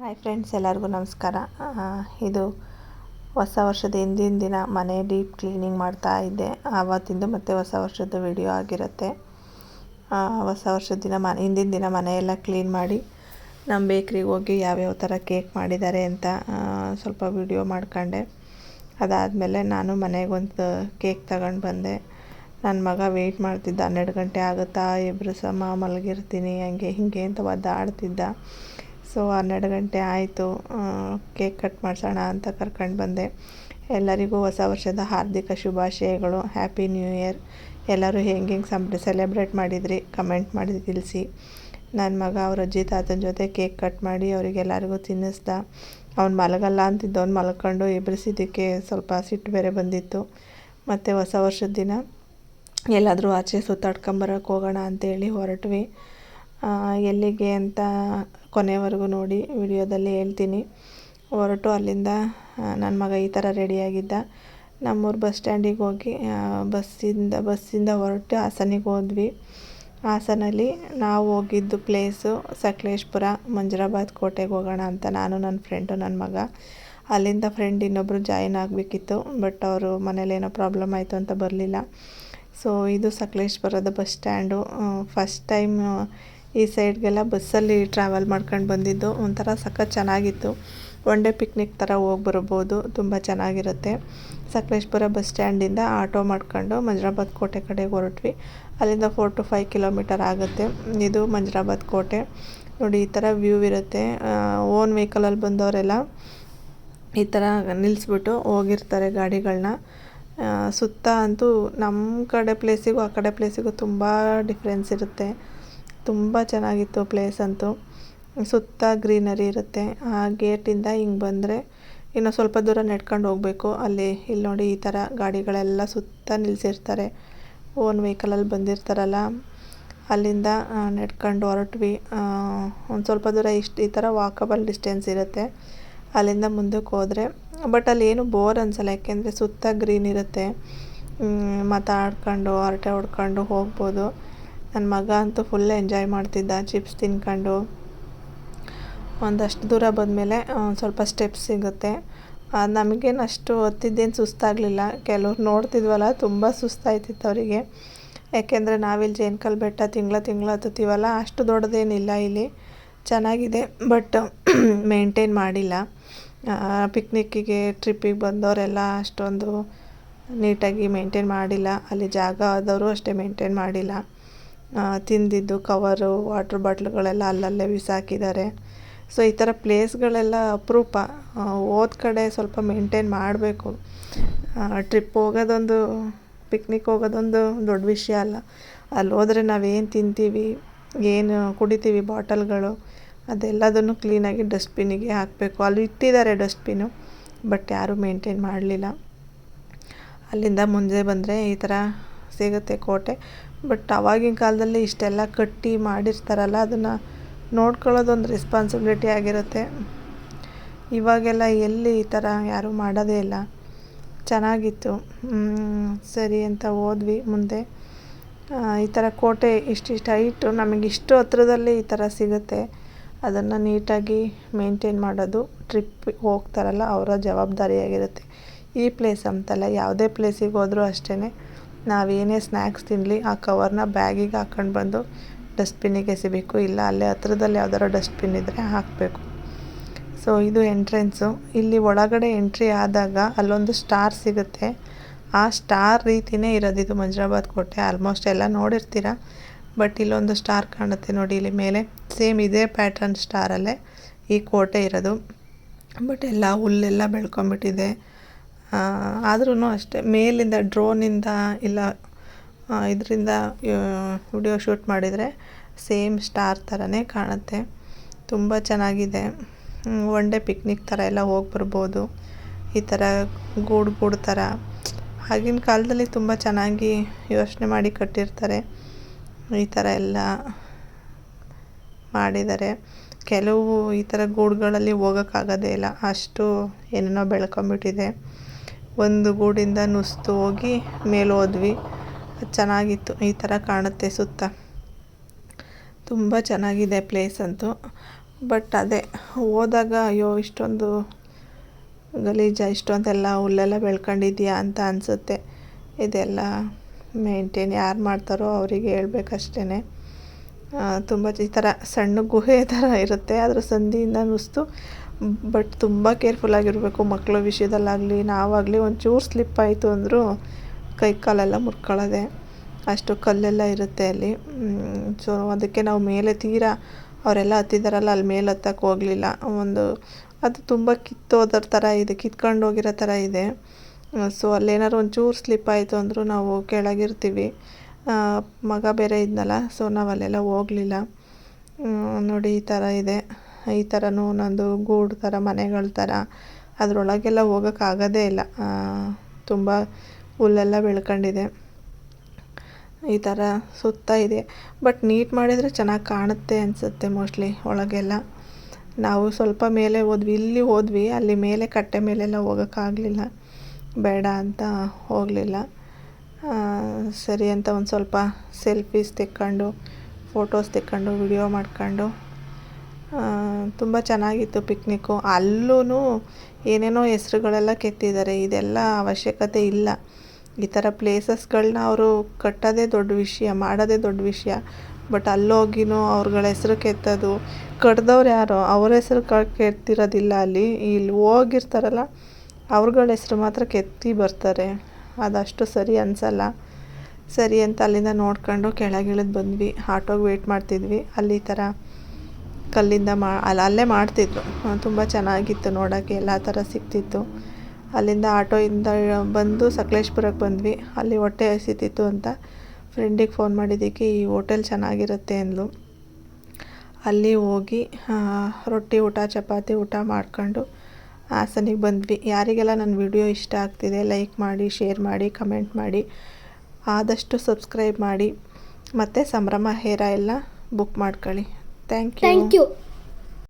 Hi friends ಎಲ್ಲರಿಗೂ ನಮಸ್ಕಾರ. ಇದು ಹೊಸ ವರ್ಷದ ಹಿಂದಿನ ದಿನ ಮನೆ ಡೀಪ್ ಕ್ಲೀನಿಂಗ್ ಮಾಡ್ತಾ ಇದ್ದೆ. ಆವತ್ತಿಂದು ಮತ್ತು ಹೊಸ ವರ್ಷದ ವಿಡಿಯೋ ಆಗಿರುತ್ತೆ. ಹೊಸ ವರ್ಷದ ದಿನ ಮನೆ ಹಿಂದಿನ ದಿನ ಮನೆಯೆಲ್ಲ ಕ್ಲೀನ್ ಮಾಡಿ ನಮ್ಮ ಬೇಕ್ರಿಗೆ ಹೋಗಿ ಯಾವ್ಯಾವ ಥರ ಕೇಕ್ ಮಾಡಿದ್ದಾರೆ ಅಂತ ಸ್ವಲ್ಪ ವಿಡಿಯೋ ಮಾಡ್ಕೊಂಡೆ. ಅದಾದಮೇಲೆ ನಾನು ಮನೆಗೊಂದು ಕೇಕ್ ತಗೊಂಡು ಬಂದೆ. ನನ್ನ ಮಗ ವೆಯ್ಟ್ ಮಾಡ್ತಿದ್ದ. ಹನ್ನೆರಡು ಗಂಟೆ ಆಗುತ್ತಾ ಇಬ್ಬರು ಸಮ ಮಲಗಿರ್ತೀನಿ, ಹಂಗೆ ಹಿಂಗೆ ಅಂತ ಒದ್ದಾಡ್ತಿದ್ದ. ಸೊ ಹನ್ನೆರಡು ಗಂಟೆ ಆಯಿತು ಕೇಕ್ ಕಟ್ ಮಾಡಿಸೋಣ ಅಂತ ಕರ್ಕೊಂಡು ಬಂದೆ. ಎಲ್ಲರಿಗೂ ಹೊಸ ವರ್ಷದ ಹಾರ್ದಿಕ ಶುಭಾಶಯಗಳು. ಹ್ಯಾಪಿ ನ್ಯೂ ಇಯರ್ ಎಲ್ಲರೂ ಹೆಂಗೆ ಹೆಂಗೆ ಸಂ ಸೆಲೆಬ್ರೇಟ್ ಮಾಡಿದ್ರಿ ಕಮೆಂಟ್ ಮಾಡಿ ತಿಳಿಸಿ. ನನ್ನ ಮಗ ಅವ್ರ ಅಜ್ಜಿ ತಾತನ ಜೊತೆ ಕೇಕ್ ಕಟ್ ಮಾಡಿ ಅವರಿಗೆಲ್ಲರಿಗೂ ತಿನ್ನಿಸ್ದ. ಅವ್ನು ಮಲಗಲ್ಲ ಅಂತಿದ್ದ ಅವ್ನು ಮಲ್ಕೊಂಡು ಎಬ್ರಿಸಿದ್ದಕ್ಕೆ ಸ್ವಲ್ಪ ಸಿಟ್ಟು ಬೇರೆ ಬಂದಿತ್ತು. ಮತ್ತು ಹೊಸ ವರ್ಷದ ದಿನ ಎಲ್ಲಾದರೂ ಆಚೆ ಸುತ್ತಾಡ್ಕೊಂಬರಕ್ಕೆ ಹೋಗೋಣ ಅಂತೇಳಿ ಹೊರಟ್ವಿ. ಎಲ್ಲಿಗೆ ಅಂತ ಕೊನೆವರೆಗೂ ನೋಡಿ ವಿಡಿಯೋದಲ್ಲಿ ಹೇಳ್ತೀನಿ. ಹೊರಟು ಅಲ್ಲಿಂದ ನನ್ನ ಮಗ ಈ ಥರ ರೆಡಿಯಾಗಿದ್ದ ನಮ್ಮೂರು ಬಸ್ ಸ್ಟ್ಯಾಂಡಿಗೆ ಹೋಗಿ ಬಸ್ಸಿಂದ ಬಸ್ಸಿಂದ ಹೊರಟು ಹಾಸನಿಗೆ ಹೋದ್ವಿ. ಹಾಸನಲ್ಲಿ ನಾವು ಹೋಗಿದ್ದು ಪ್ಲೇಸು ಸಕಲೇಶ್ಪುರ ಮಂಜರಾಬಾದ್ ಕೋಟೆಗೆ ಹೋಗೋಣ ಅಂತ ನಾನು ನನ್ನ ಫ್ರೆಂಡು ನನ್ನ ಮಗ. ಅಲ್ಲಿಂದ ಫ್ರೆಂಡ್ ಇನ್ನೊಬ್ಬರು ಜಾಯಿನ್ ಆಗಬೇಕಿತ್ತು ಬಟ್ ಅವರು ಏನೋ ಪ್ರಾಬ್ಲಮ್ ಆಯಿತು ಅಂತ ಬರಲಿಲ್ಲ. ಸೊ ಇದು ಸಕಲೇಶ್ಪುರದ ಬಸ್ ಸ್ಟ್ಯಾಂಡು ಫಸ್ಟ್ ಟೈಮ್ ಈ ಸೈಡ್ಗೆಲ್ಲ ಬಸ್ಸಲ್ಲಿ ಟ್ರಾವೆಲ್ ಮಾಡ್ಕೊಂಡು ಬಂದಿದ್ದು. ಒಂಥರ ಸಖತ್ ಚೆನ್ನಾಗಿತ್ತು. ಒನ್ ಡೇ ಪಿಕ್ನಿಕ್ ಥರ ಹೋಗಿ ಬರ್ಬೋದು ತುಂಬ ಚೆನ್ನಾಗಿರುತ್ತೆ. ಸಕಲೇಶ್ಪುರ ಬಸ್ ಸ್ಟ್ಯಾಂಡಿಂದ ಆಟೋ ಮಾಡ್ಕೊಂಡು ಮಂಜರಾಬಾದ್ ಕೋಟೆ ಕಡೆಗೆ ಹೊರಟ್ವಿ. ಅಲ್ಲಿಂದ ಫೋರ್ ಟು ಫೈವ್ ಕಿಲೋಮೀಟರ್ ಆಗುತ್ತೆ. ಇದು ಮಂಜರಾಬಾದ್ ಕೋಟೆ. ನೋಡಿ, ಈ ಥರ ವ್ಯೂ ಇರುತ್ತೆ. ಓನ್ ವೆಹಿಕಲಲ್ಲಿ ಬಂದವರೆಲ್ಲ ಈ ಥರ ನಿಲ್ಲಿಸ್ಬಿಟ್ಟು ಹೋಗಿರ್ತಾರೆ ಗಾಡಿಗಳನ್ನ ಸುತ್ತ ಅಂತೂ ನಮ್ಮ ಕಡೆ ಪ್ಲೇಸಿಗೂ ಆ ಕಡೆ ಪ್ಲೇಸಿಗೂ ತುಂಬ ಡಿಫ್ರೆನ್ಸ್ ಇರುತ್ತೆ. ತುಂಬ ಚೆನ್ನಾಗಿತ್ತು ಪ್ಲೇಸ್ ಅಂತೂ. ಸುತ್ತ ಗ್ರೀನರಿ ಇರುತ್ತೆ. ಆ ಗೇಟಿಂದ ಹಿಂಗೆ ಬಂದರೆ ಇನ್ನು ಸ್ವಲ್ಪ ದೂರ ನಡ್ಕೊಂಡು ಹೋಗಬೇಕು. ಅಲ್ಲಿ, ಇಲ್ಲಿ ನೋಡಿ ಈ ಥರ ಗಾಡಿಗಳೆಲ್ಲ ಸುತ್ತ ನಿಲ್ಲಿಸಿರ್ತಾರೆ ಓನ್ ವೆಹಿಕಲಲ್ಲಿ ಬಂದಿರ್ತಾರಲ್ಲ. ಅಲ್ಲಿಂದ ನೆಡ್ಕೊಂಡು ಹೊರಟ್ವಿ. ಒಂದು ಸ್ವಲ್ಪ ದೂರ ಇಷ್ಟು, ಈ ಥರ ವಾಕಬಲ್ ಡಿಸ್ಟೆನ್ಸ್ ಇರುತ್ತೆ. ಅಲ್ಲಿಂದ ಮುಂದಕ್ಕೆ ಹೋದರೆ. ಬಟ್ ಅಲ್ಲಿ ಏನು ಬೋರ್ ಅನ್ಸಲ್ಲ. ಯಾಕೆಂದರೆ ಸುತ್ತ ಗ್ರೀನ್ ಇರುತ್ತೆ. ಮಾತಾಡ್ಕೊಂಡು, ಹರಟೆ ಹೊಡ್ಕೊಂಡು ಹೋಗ್ಬೋದು. ನನ್ನ ಮಗ ಅಂತೂ ಫುಲ್ ಎಂಜಾಯ್ ಮಾಡ್ತಿದ್ದ ಚಿಪ್ಸ್ ತಿನ್ಕೊಂಡು. ಒಂದಷ್ಟು ದೂರ ಬಂದಮೇಲೆ ಸ್ವಲ್ಪ ಸ್ಟೆಪ್ಸ್ ಸಿಗುತ್ತೆ. ನಮಗೇನು ಅಷ್ಟು ಹೊತ್ತಿದ್ದೇನು ಸುಸ್ತಾಗಲಿಲ್ಲ. ಕೆಲವ್ರು ನೋಡ್ತಿದ್ವಲ್ಲ, ತುಂಬ ಸುಸ್ತಾಯ್ತಿತ್ತು ಅವರಿಗೆ. ಯಾಕೆಂದರೆ ನಾವಿಲ್ಲಿ ಜೇನ್ಕಲ್ ಬೆಟ್ಟ ತಿಂಗಳ ತಿಂಗಳ ಹತ್ತುತ್ತೀವಲ್ಲ, ಅಷ್ಟು ದೊಡ್ಡದೇನಿಲ್ಲ ಇಲ್ಲಿ. ಚೆನ್ನಾಗಿದೆ, ಬಟ್ ಮೇಂಟೈನ್ ಮಾಡಿಲ್ಲ. ಪಿಕ್ನಿಕ್ಕಿಗೆ ಟ್ರಿಪ್ಪಿಗೆ ಬಂದವರೆಲ್ಲ ಅಷ್ಟೊಂದು ನೀಟಾಗಿ ಮೇಂಟೈನ್ ಮಾಡಿಲ್ಲ. ಅಲ್ಲಿ ಜಾಗ ಆದವರು ಅಷ್ಟೇ ಮೇಂಟೈನ್ ಮಾಡಿಲ್ಲ. ಆ, ತಿಂದಿದ್ದು ಕವರು ವಾಟ್ರ್ ಬಾಟ್ಲುಗಳೆಲ್ಲ ಅಲ್ಲಲ್ಲೇ ಬಿಸಾಕಿದ್ದಾರೆ. ಸೊ ಈ ಥರ ಪ್ಲೇಸ್ಗಳೆಲ್ಲ ಅಪರೂಪ. ಹೋದ ಕಡೆ ಸ್ವಲ್ಪ ಮೇಂಟೈನ್ ಮಾಡಬೇಕು. ಟ್ರಿಪ್ ಹೋಗೋದೊಂದು ಪಿಕ್ನಿಕ್ ಹೋಗೋದೊಂದು ದೊಡ್ಡ ವಿಷಯ ಅಲ್ಲ. ಅಲ್ಲಿ ಹೋದರೆ ನಾವೇನು ತಿಂತೀವಿ ಏನು ಕುಡಿತೀವಿ ಬಾಟಲ್ಗಳು ಅದೆಲ್ಲದನ್ನು ಕ್ಲೀನಾಗಿ ಡಸ್ಟ್ಬಿನ್ನಿಗೆ ಹಾಕಬೇಕು. ಅಲ್ಲಿ ಇಟ್ಟಿದ್ದಾರೆ ಡಸ್ಟ್ಬಿನ್ನು ಬಟ್ ಯಾರೂ ಮೇಂಟೈನ್ ಮಾಡಲಿಲ್ಲ. ಅಲ್ಲಿಂದ ಮುಂದೆ ಬಂದರೆ ಈ ಥರ ಸಿಗುತ್ತೆ ಕೋಟೆ. ಬಟ್ ಅವಾಗಿನ ಕಾಲದಲ್ಲಿ ಇಷ್ಟೆಲ್ಲ ಕಟ್ಟಿ ಮಾಡಿರ್ತಾರಲ್ಲ, ಅದನ್ನು ನೋಡ್ಕೊಳ್ಳೋದೊಂದು ರೆಸ್ಪಾನ್ಸಿಬಿಲಿಟಿ ಆಗಿರುತ್ತೆ. ಇವಾಗೆಲ್ಲ ಎಲ್ಲಿ ಈ ಥರ ಯಾರೂ ಮಾಡೋದೇ ಇಲ್ಲ. ಚೆನ್ನಾಗಿತ್ತು. ಸರಿ ಅಂತ ಹೋದ್ವಿ ಮುಂದೆ. ಈ ಥರ ಕೋಟೆ ಇಷ್ಟಿಷ್ಟು ಹೈಟು, ನಮಗೆ ಇಷ್ಟು ಹತ್ರದಲ್ಲಿ ಈ ಥರ ಸಿಗುತ್ತೆ. ಅದನ್ನು ನೀಟಾಗಿ ಮೇಂಟೈನ್ ಮಾಡೋದು. ಟ್ರಿಪ್ ಹೋಗ್ತಾರಲ್ಲ, ಅವರ ಜವಾಬ್ದಾರಿಯಾಗಿರುತ್ತೆ. ಈ ಪ್ಲೇಸ್ ಅಂತಲ್ಲ, ಯಾವುದೇ ಪ್ಲೇಸಿಗೆ ಹೋದರೂ ಅಷ್ಟೇ ನಾವೇನೇ ಸ್ನ್ಯಾಕ್ಸ್ ತಿನ್ನಲಿ ಆ ಕವರ್ನ ಬ್ಯಾಗಿಗೆ ಹಾಕ್ಕೊಂಡು ಬಂದು ಡಸ್ಟ್ಬಿನ್ನಿಗೆ ಎಸಿಬೇಕು. ಇಲ್ಲ, ಅಲ್ಲೇ ಹತ್ರದಲ್ಲಿ ಯಾವ್ದಾರು ಡಸ್ಟ್ಬಿನ್ ಇದ್ದರೆ ಹಾಕಬೇಕು. ಸೊ ಇದು ಎಂಟ್ರೆನ್ಸು ಇಲ್ಲಿ ಒಳಗಡೆ ಎಂಟ್ರಿ ಆದಾಗ ಅಲ್ಲೊಂದು ಸ್ಟಾರ್ ಸಿಗುತ್ತೆ. ಆ ಸ್ಟಾರ್ ರೀತಿಯೇ ಇರೋದು ಇದು ಮಂಜರಾಬಾದ್ ಕೋಟೆ. ಆಲ್ಮೋಸ್ಟ್ ಎಲ್ಲ ನೋಡಿರ್ತೀರ. ಬಟ್ ಇಲ್ಲೊಂದು ಸ್ಟಾರ್ ಕಾಣುತ್ತೆ ನೋಡಿ. ಇಲ್ಲಿ ಮೇಲೆ ಸೇಮ್ ಇದೇ ಪ್ಯಾಟ್ರನ್ ಸ್ಟಾರಲ್ಲೇ ಈ ಕೋಟೆ ಇರೋದು. ಬಟ್ ಎಲ್ಲ ಹುಲ್ಲೆಲ್ಲ ಬೆಳ್ಕೊಂಬಿಟ್ಟಿದೆ ಆದ್ರೂ ಅಷ್ಟೇ. ಮೇಲಿಂದ ಡ್ರೋನಿಂದ ಇಲ್ಲ ಇದರಿಂದ ವಿಡಿಯೋ ಶೂಟ್ ಮಾಡಿದರೆ ಸೇಮ್ ಸ್ಟಾರ್ ಥರನೇ ಕಾಣುತ್ತೆ. ತುಂಬ ಚೆನ್ನಾಗಿದೆ. ಒನ್ ಡೇ ಪಿಕ್ನಿಕ್ ಥರ ಎಲ್ಲ ಹೋಗಿ ಬರ್ಬೋದು. ಈ ಥರ ಗೂಡು ಗೂಡು ಥರ ಆಗಿನ ಕಾಲದಲ್ಲಿ ತುಂಬ ಚೆನ್ನಾಗಿ ಯೋಚನೆ ಮಾಡಿ ಕಟ್ಟಿರ್ತಾರೆ. ಈ ಥರ ಎಲ್ಲ ಮಾಡಿದ್ದಾರೆ ಕೆಲವು ಈ ಥರ ಗೂಡುಗಳಲ್ಲಿ ಹೋಗೋಕ್ಕಾಗೋದೇ ಇಲ್ಲ. ಅಷ್ಟು ಏನೇನೋ ಬೆಳ್ಕೊಂಬಿಟ್ಟಿದೆ ಒಂದು ಗೂಡಿಂದ ನುಸ್ತು ಹೋಗಿ ಮೇಲೆ ಹೋದ್ವಿ. ಚೆನ್ನಾಗಿತ್ತು. ಈ ಥರ ಕಾಣುತ್ತೆ ಸುತ್ತ. ತುಂಬ ಚೆನ್ನಾಗಿದೆ ಪ್ಲೇಸ್ ಅಂತೂ. ಬಟ್ ಅದೇ, ಹೋದಾಗ ಅಯ್ಯೋ, ಇಷ್ಟೊಂದು ಗಲೀಜ, ಇಷ್ಟೊಂದೆಲ್ಲ ಹುಲ್ಲೆಲ್ಲ ಬೆಳ್ಕೊಂಡಿದ್ಯಾ ಅಂತ ಅನಿಸುತ್ತೆ. ಇದೆಲ್ಲ ಮೇಂಟೈನ್ ಯಾರು ಮಾಡ್ತಾರೋ ಅವರಿಗೆ ಹೇಳ್ಬೇಕಷ್ಟೇ ತುಂಬ ಈ ಥರ ಸಣ್ಣ ಗುಹೆ ಥರ ಇರುತ್ತೆ. ಅದರ ಸಂದಿಯಿಂದ ನುಸ್ತು. ಬಟ್ ತುಂಬ ಕೇರ್ಫುಲ್ಲಾಗಿರಬೇಕು ಮಕ್ಕಳ ವಿಷಯದಲ್ಲಾಗಲಿ, ನಾವಾಗಲಿ ಒಂಚೂರು ಸ್ಲಿಪ್ ಆಯಿತು ಅಂದರೂ ಕೈ ಕಾಲೆಲ್ಲ ಮುರ್ಕೊಳ್ಳೋದೆ ಅಷ್ಟು ಕಲ್ಲೆಲ್ಲ ಇರುತ್ತೆ ಅಲ್ಲಿ. ಸೊ ಅದಕ್ಕೆ ನಾವು ಮೇಲೆ ತೀರಾ ಅವರೆಲ್ಲ ಹತ್ತಿದಾರಲ್ಲ ಅಲ್ಲಿ ಮೇಲೆ ಹತ್ತಕ್ಕೆ ಹೋಗಲಿಲ್ಲ. ಒಂದು ಅದು ತುಂಬ ಕಿತ್ತೋದ್ರ ಥರ ಇದೆ, ಕಿತ್ಕೊಂಡು ಹೋಗಿರೋ ಥರ ಇದೆ. ಸೊ ಅಲ್ಲೇನಾದ್ರು ಒಂಚೂರು ಸ್ಲಿಪ್ ಆಯಿತು ಅಂದರೂ ನಾವು ಕೆಳಗಿರ್ತೀವಿ. ಮಗ ಬೇರೆ ಇದ್ನಲ್ಲ, ಸೊ ನಾವು ಅಲ್ಲೆಲ್ಲ ಹೋಗಲಿಲ್ಲ ನೋಡಿ ಈ ಥರ ಇದೆ. ಈ ಥರನೂ ಒಂದೊಂದು ಗೂಡು ಥರ, ಮನೆಗಳ ಥರ, ಅದರೊಳಗೆಲ್ಲ ಹೋಗೋಕ್ಕಾಗೋದೇ ಇಲ್ಲ. ತುಂಬ ಹುಲ್ಲೆಲ್ಲ ಬೆಳ್ಕೊಂಡಿದೆ. ಈ ಥರ ಸುತ್ತ ಇದೆ. ಬಟ್ ನೀಟ್ ಮಾಡಿದರೆ ಚೆನ್ನಾಗಿ ಕಾಣುತ್ತೆ ಅನಿಸುತ್ತೆ ಮೋಸ್ಟ್ಲಿ ಒಳಗೆಲ್ಲ. ನಾವು ಸ್ವಲ್ಪ ಮೇಲೆ ಹೋದ್ವಿ, ಇಲ್ಲಿ ಹೋದ್ವಿ, ಅಲ್ಲಿ ಮೇಲೆ ಕಟ್ಟೆ ಮೇಲೆಲ್ಲ ಹೋಗೋಕ್ಕಾಗಲಿಲ್ಲ. ಬೇಡ ಅಂತ ಹೋಗಲಿಲ್ಲ. ಸರಿ ಅಂತ ಒಂದು ಸ್ವಲ್ಪ ಸೆಲ್ಫೀಸ್ ತೆಕ್ಕೊಂಡು, ಫೋಟೋಸ್ ತೆಕ್ಕೊಂಡು, ವಿಡಿಯೋ ಮಾಡ್ಕೊಂಡು ತುಂಬ ಚೆನ್ನಾಗಿತ್ತು ಪಿಕ್ನಿಕ್ಕು. ಅಲ್ಲೂ ಏನೇನೋ ಹೆಸ್ರುಗಳೆಲ್ಲ ಕೆತ್ತಿದ್ದಾರೆ. ಇದೆಲ್ಲ ಅವಶ್ಯಕತೆ ಇಲ್ಲ. ಈ ಥರ ಪ್ಲೇಸಸ್ಗಳನ್ನ ಅವರು ಕಟ್ಟೋದೇ ದೊಡ್ಡ ವಿಷಯ, ಮಾಡೋದೇ ದೊಡ್ಡ ವಿಷಯ. ಬಟ್ ಅಲ್ಲೋಗಿನೂ ಅವ್ರುಗಳ ಹೆಸ್ರು ಕೆತ್ತೋದು ಕಟ್ಟಿದವ್ರು ಯಾರೋ? ಅವ್ರ ಹೆಸ್ರು ಕ, ಕೆತ್ತಿರೋದಿಲ್ಲ ಅಲ್ಲಿ. ಇಲ್ಲಿ ಹೋಗಿರ್ತಾರಲ್ಲ, ಅವ್ರುಗಳ ಹೆಸ್ರು ಮಾತ್ರ ಕೆತ್ತಿ ಬರ್ತಾರೆ. ಅದಷ್ಟು ಸರಿ ಅನಿಸಲ್ಲ. ಸರಿ ಅಂತ ಅಲ್ಲಿಂದ ನೋಡ್ಕೊಂಡು ಕೆಳಗಿಳಿದು ಬಂದ್ವಿ. ಆಟೋಗೆ ವೇಟ್ ಮಾಡ್ತಿದ್ವಿ. ಅಲ್ಲಿ ಈ ಥರ ಕಲ್ಲಿಂದ ಮಾ ಅಲ್ಲಿ ಅಲ್ಲೇ ಮಾಡ್ತಿದ್ರು. ತುಂಬ ಚೆನ್ನಾಗಿತ್ತು ನೋಡೋಕ್ಕೆ, ಎಲ್ಲ ಥರ ಸಿಗ್ತಿತ್ತು. ಅಲ್ಲಿಂದ ಆಟೋಯಿಂದ ಬಂದು ಸಕಲೇಶ್ಪುರಕ್ಕೆ ಬಂದ್ವಿ. ಅಲ್ಲಿ ಹೊಟ್ಟೆ ಹಸಿತಿತ್ತು ಅಂತ ಫ್ರೆಂಡಿಗೆ ಫೋನ್ ಮಾಡಿದ್ದಕ್ಕೆ, ಈ ಹೋಟೆಲ್ ಚೆನ್ನಾಗಿರುತ್ತೆ ಅಂದ್ಲು. ಅಲ್ಲಿ ಹೋಗಿ ರೊಟ್ಟಿ ಊಟ, ಚಪಾತಿ ಊಟ ಮಾಡ್ಕೊಂಡು ಹಾಸನಿಗೆ ಬಂದ್ವಿ. ಯಾರಿಗೆಲ್ಲ ನನ್ನ ವಿಡಿಯೋ ಇಷ್ಟ ಆಗ್ತಿದೆ, ಲೈಕ್ ಮಾಡಿ, ಶೇರ್ ಮಾಡಿ, ಕಮೆಂಟ್ ಮಾಡಿ, ಆದಷ್ಟು ಸಬ್ಸ್ಕ್ರೈಬ್ ಮಾಡಿ, ಮತ್ತು ಸಂಭ್ರಮ ಹೇರ ಎಲ್ಲ ಬುಕ್ ಮಾಡ್ಕೊಳ್ಳಿ. thank you